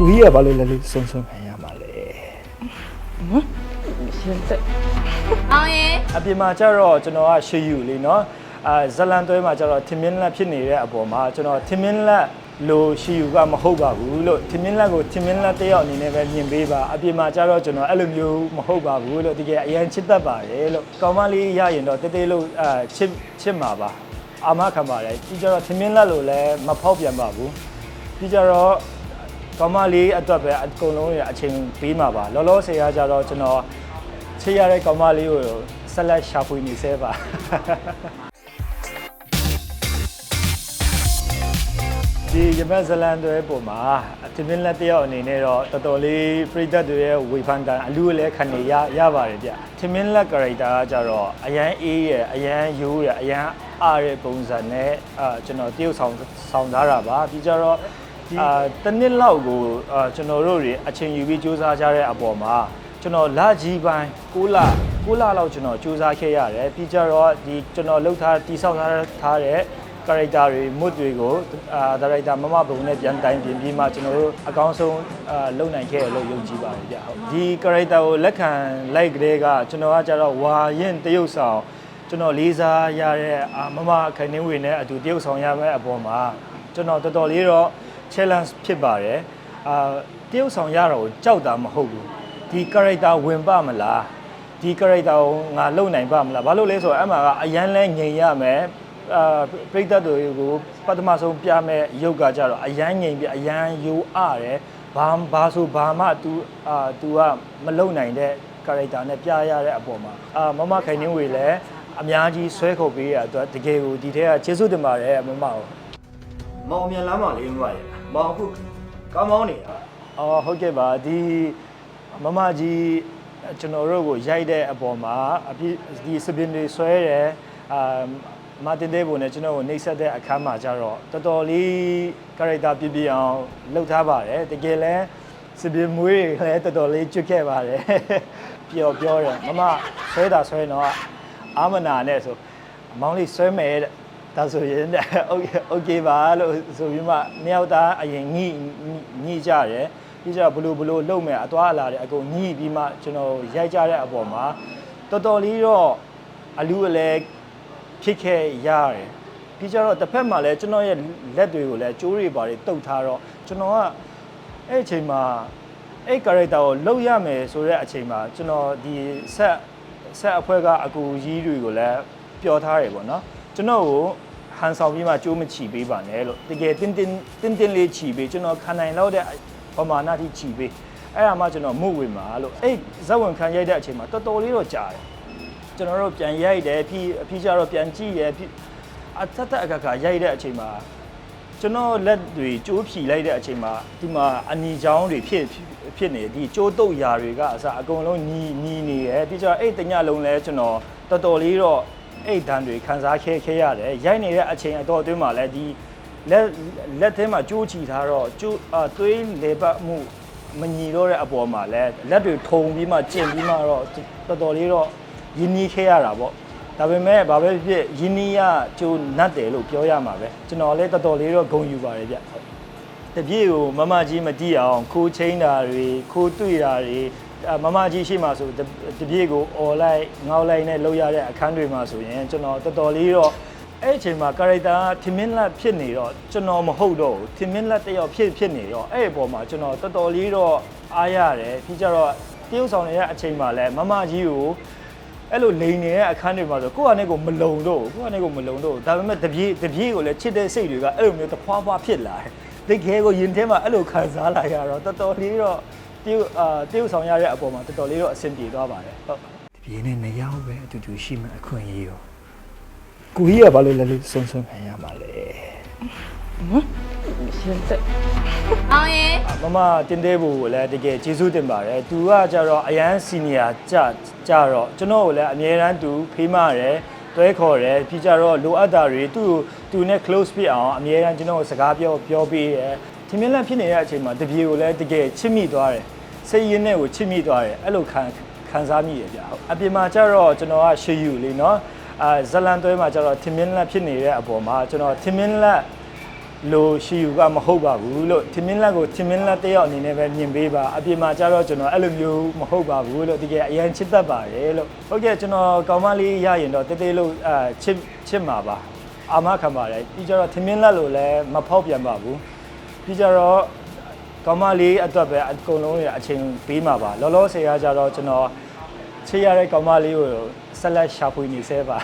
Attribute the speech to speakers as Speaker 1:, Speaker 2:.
Speaker 1: ကိုကြီးကဘာလို့လဲလေးဆုံဆုံခံရမှာလဲနော်
Speaker 2: ရှင်တဲ့
Speaker 3: အောင်ရင်
Speaker 1: အပြင်မှာကျတော့ကျွန်တော်ကရှေးယူလေးနော်အာဇလန်သွဲမှာကျတော့ထင်မင်းလက်ဖြစ်နေတဲ့အပေါ်မှာကျွန်တော်ထင်မင်းလက်လိုရှိယူကမဟုတ်ပါဘူးလို့ထင်မင်းလက်ကိုထင်မင်းလက်တယောက်အနေနဲ့ပဲမြင်ပေးပါအပြင်မှာကျတော့ကျွန်တော်အဲ့လိုမျိုးမဟုတ်ပါဘူးလို့တကယ်အရန်ချစ်တတ်ပါတယ်လို့ကောင်မလေးရရင်တော့တဲတဲလို့အာချစ်ချစ်မှာပါအာမခံပါတယ်ဒီကျတော့ထင်မင်းလက်လို့လည်းမဖောက်ပြန်ပါဘူးဒီကျတော့ ကောင်းမလေးအတွက်ပဲအကုန်လုံးရအချိန်ပေးမှာပါလောလောဆယ်ကကြတော့ကျွန်တော်ချစ်ရတဲ့ကောင်းမလေးကိုဆက်လက်ရှာဖွေနေသေးပါဒီရမက်ဇလန်တွေပုံမှာအတင်မင်းလက်တယောက်အနေနဲ့တော့တော်တော်လေးပြိသက်တွေရဲ့ဝေဖန်တန်အလူအလဲခံနေရရပါတယ်ဗျ။တင်မင်းလက် character ကကြတော့အရန်အေးရဲ့အရန်ရိုးရဲ့အရန်အားရဲ့ပုံစံနဲ့အာကျွန်တော်တရုပ်ဆောင်ဆောင်သားတာပါပြီးကြတော့ အာတစ်နှစ်လောက်ကိုအာကျွန်တော်တို့တွေအချိန်ယူပြီးစူးစမ်းကြတဲ့အပေါ်မှာကျွန်တော်လာကြီးပိုင်း6လ6လလောက်ကျွန်တော်စူးစမ်းခဲ့ရတယ်ပြီးကြတော့ဒီကျွန်တော်လှုပ်ထားတိဆောက်ထားထားတဲ့ character တွေ mood တွေကိုအာဒါရိုက်တာမမဘုံနဲ့ပြန်တိုင်းပြင်ပြီးမှကျွန်တော်တို့အကောင်းဆုံးအာလုပ်နိုင်ခဲ့ရလို့ယုံကြည်ပါတယ်ဗျဟုတ်ဒီ character ကိုလက်ခံလိုက်ကလေးကကျွန်တော်ကကြတော့ဝါရင်တရုပ်ဆောင်ကျွန်တော်လေးစားရတဲ့အာမမခိုင်နှင်းဝေနဲ့အတူတရုပ်ဆောင်ရမယ့်အပေါ်မှာကျွန်တော်တော်တော်လေးတော့ challenge ဖြစ်ပါတယ်အာတရုပ်ဆောင်ရတော့ကြောက်တာမဟုတ်ဘူးဒီ character ဝင်ပါမလားဒီ character ကိုငါလုံနိုင်ပါမလားဘာလို့လဲဆိုတော့အဲ့မှာကအရန်လဲငြိမ်ရမယ်အာပြိတ္တတွေကိုပထမဆုံးပြမဲ့ရုပ်ကကြတော့အရန်ငြိမ်ပြီးအရန်ယိုအားတယ်ဘာဘာဆိုဘာမှ तू အာ तू ကမလုံနိုင်တဲ့ character နဲ့ပြရတဲ့အပေါ်မှာအာမမခိုင်နှင်းဝေလည်းအများကြီးဆွဲခုတ်ပေးရအတွက်တကယ်ကိုဒီထဲကကျေးဇူးတင်ပါတယ်မမကိုမောင်မြန်လမ်းမလေးမရ မောင်အခုကောင်းမောင်းနေတာအော်ဟုတ်ကဲ့ပါဒီမမကြီးကျွန်တော်တို့ကိုရိုက်တဲ့အပေါ်မှာအပြည့်ဒီစပင်တွေဆွဲတယ်အာမာတင်တဲ့ဘုံနဲ့ကျွန်တော်ကိုနှိပ်စက်တဲ့အခါမှာကျတော့တော်တော်လေး character ပြပြအောင်လုပ်ထားပါတယ်တကယ်လဲစပင်မွေးတွေလည်းတော်တော်လေးကျွတ်ခဲ့ပါတယ်ပျော်ပြောတယ်မမဆွဲတာဆွဲတော့အာမနာနဲ့ဆိုမောင်လေးဆွဲမယ်တဲ့ ဒါဆိုရင်တဲ့โอเคโอเคပါလို့ဆိုပြီးမှနှစ်ယောက်သားအရင်ညှိညှိကြတယ်ပြီးကြဘလို့ဘလို့လုံမဲ့အသွားအလာတွေအကုန်ညှိပြီးမှကျွန်တော်ရိုက်ကြတဲ့အပေါ်မှာတော်တော်လေးတော့အလူအလဲဖြစ်ခဲ့ရတယ်ပြီးကြတော့တစ်ဖက်မှာလည်းကျွန်တော်ရဲ့လက်တွေကိုလည်းကြိုးတွေပါတယ်တုတ်ထားတော့ကျွန်တော်ကအဲ့အချိန်မှာအဲ့ character ကိုလုံရမယ်ဆိုတဲ့အချိန်မှာကျွန်တော်ဒီဆက်ဆက်အဖွဲ့ကအကူကြီးတွေကိုလည်းပျော်ထားတယ်ပေါ့နော် ကျွန်တော်ကိုဟန်ဆောင်ပြီးမှကြိုးမချီပေးပါနဲ့လို့တကယ်တင်းတင်းတင်းတင်းလေးချီပေးကျွန်တော်ခံနိုင်တော့တဲ့ပမာဏထိချီပေးအဲ့ဒါမှကျွန်တော်မှုဝင်ပါလို့အဲ့ဇက်ဝင်ခံရိုက်တဲ့အချိန်မှာတော်တော်လေးတော့ကြာတယ်ကျွန်တော်တို့ပြန်ရိုက်တယ်ပြီးအပြီးကျတော့ပြန်ကြည့်ရပြီးအသက်သက်အခါခါရိုက်တဲ့အချိန်မှာကျွန်တော်လက်တွေကြိုးဖြီလိုက်တဲ့အချိန်မှာဒီမှာအနီချောင်းတွေဖြစ်ဖြစ်နေဒီကြိုးတုပ်ရာတွေကအစအကုန်လုံးညီညီနေရပြီးကျတော့အဲ့တညလုံးလဲကျွန်တော်တော်တော်လေးတော့ အဲ့ဒဏ်တွေခံစားခဲ့ခဲ့ရတယ်ရိုက်နေတဲ့အချိန်အတော်အတွင်းမှာလည်းဒီလက်လက်ထဲမှာကြိုးချီထားတော့ကျိုးအသွေးလေပတ်မှုမညီတော့တဲ့အပေါ်မှာလည်းလက်တွေထုံပြီးမှကျင်ပြီးမှတော့တော်တော်လေးတော့ရင်းနှီးခဲ့ရတာပေါ့ဒါပေမဲ့ဘာပဲဖြစ်ဖြစ်ရင်းနှီးရကျိုးနတ်တယ်လို့ပြောရမှာပဲကျွန်တော်လည်းတော်တော်လေးတော့ဂုဏ်ယူပါတယ်ဗျဟုတ်တပြည့်ကိုမမကြီးမတီးအောင်ခိုးချင်းတာတွေခိုးတွေ့တာတွေအ မမကြီးရှိမှဆိုတတပြည့်ကိုអော်လိုက်ငေါက်လိုက်နဲ့လောက်ရတဲ့အခန်းတွေမှာဆိုရင်ကျွန်တော်တော်တော်လေးတော့အဲ့အချိန်မှာ character ကထင်မင်းလက်ဖြစ်နေတော့ကျွန်တော်မဟုတ်တော့ဘူးထင်မင်းလက်တစ်ယောက်ဖြစ်ဖြစ်နေတော့အဲ့ဒီပုံမှာကျွန်တော်တော်တော်လေးတော့အားရတယ်ပြီးကြတော့တရုပ်ဆောင်နေတဲ့အချိန်မှာလဲမမကြီးကိုအဲ့လိုလိန်နေတဲ့အခန်းတွေမှာဆိုကိုယ့်အနေကိုမလုံတော့ဘူးကိုယ့်အနေကိုမလုံတော့ဘူးဒါပေမဲ့တပြေးတပြေးကိုလည်းချစ်တဲ့စိတ်တွေကအဲ့လိုမျိုးတဖွာဖွာဖြစ်လာတယ်တကယ်ကိုယင်ထဲမှာအဲ့လိုခံစားလာရတော့တော်တော်လေးတော့ တရုပ်အာတရုပ်ဆောင်ရတဲ့အပေါ်မှာတော်တော်လေးတော့အဆင်ပြေသွားပါတယ်ဟုတ်
Speaker 2: ဒီနေ့နေရောက်ပဲအတူတူရှိမှအခွင့်အရေးရော
Speaker 1: ကိုကြီးကဘာလို့လဲလို့စုံစုံခံရမှာလဲ
Speaker 2: ရှင်တဲ့
Speaker 3: အောင်ရင်
Speaker 1: မမတင်တဲ့ဘူကိုလည်းတကယ်ကျေးဇူးတင်ပါတယ်သူကကြတော့အရန်စီနီယာကြကြတော့ကျွန်တော်ကိုလည်းအမြဲတမ်းသူဖေးမတယ်တွဲခေါ်တယ်ပြီးကြတော့လိုအပ်တာတွေသူ့ကိုသူနဲ့ close ဖြစ်အောင်အမြဲတမ်းကျွန်တော်ကိုစကားပြောပြောပေးတယ် ထင်မြင်လက်ဖြစ်နေတဲ့အချိန်မှာတပြေကိုလည်းတကယ်ချစ်မိသွားတယ်စိတ်ရင်းနဲ့ကိုချစ်မိသွားတယ်အဲ့လိုခံခံစားမိရဗျဟုတ်အပြင်မှာကျတော့ကျွန်တော်ကရှေယူလေးเนาะအာဇလန်သွဲမှာကျတော့ထင်မြင်လက်ဖြစ်နေတဲ့အပေါ်မှာကျွန်တော်ထင်မြင်လက် လို့ရှိယူကမဟုတ်ပါဘူးလို့ထင်မင်းလက်ကိုထင်မင်းလက်တယောက်အနေနဲ့ပဲမြင်ပေးပါအပြင်မှာကျတော့ကျွန်တော်အဲ့လိုမျိုးမဟုတ်ပါဘူးလို့တကယ်အရင်ချစ်တတ်ပါတယ်လို့ဟုတ်ကဲ့ကျွန်တော်ကောင်းမလေးရရင်တော့တေးသေးလို့အဲချစ်ချစ်မှာပါအာမခံပါတယ်ပြီးကြတော့ထင်မင်းလက်လို့လည်းမဖောက်ပြန်ပါဘူး ပြီးကြတော့ကောင်းမလေးအတွက်ပဲအကုန်လုံးရအချိန်ပေးမှာပါလောလောဆယ်ကကြတော့ကျွန်တော်ချစ်ရတဲ့ကောင်းမလေးကိုဆက်လက်ရှာဖွေနေသေးပါ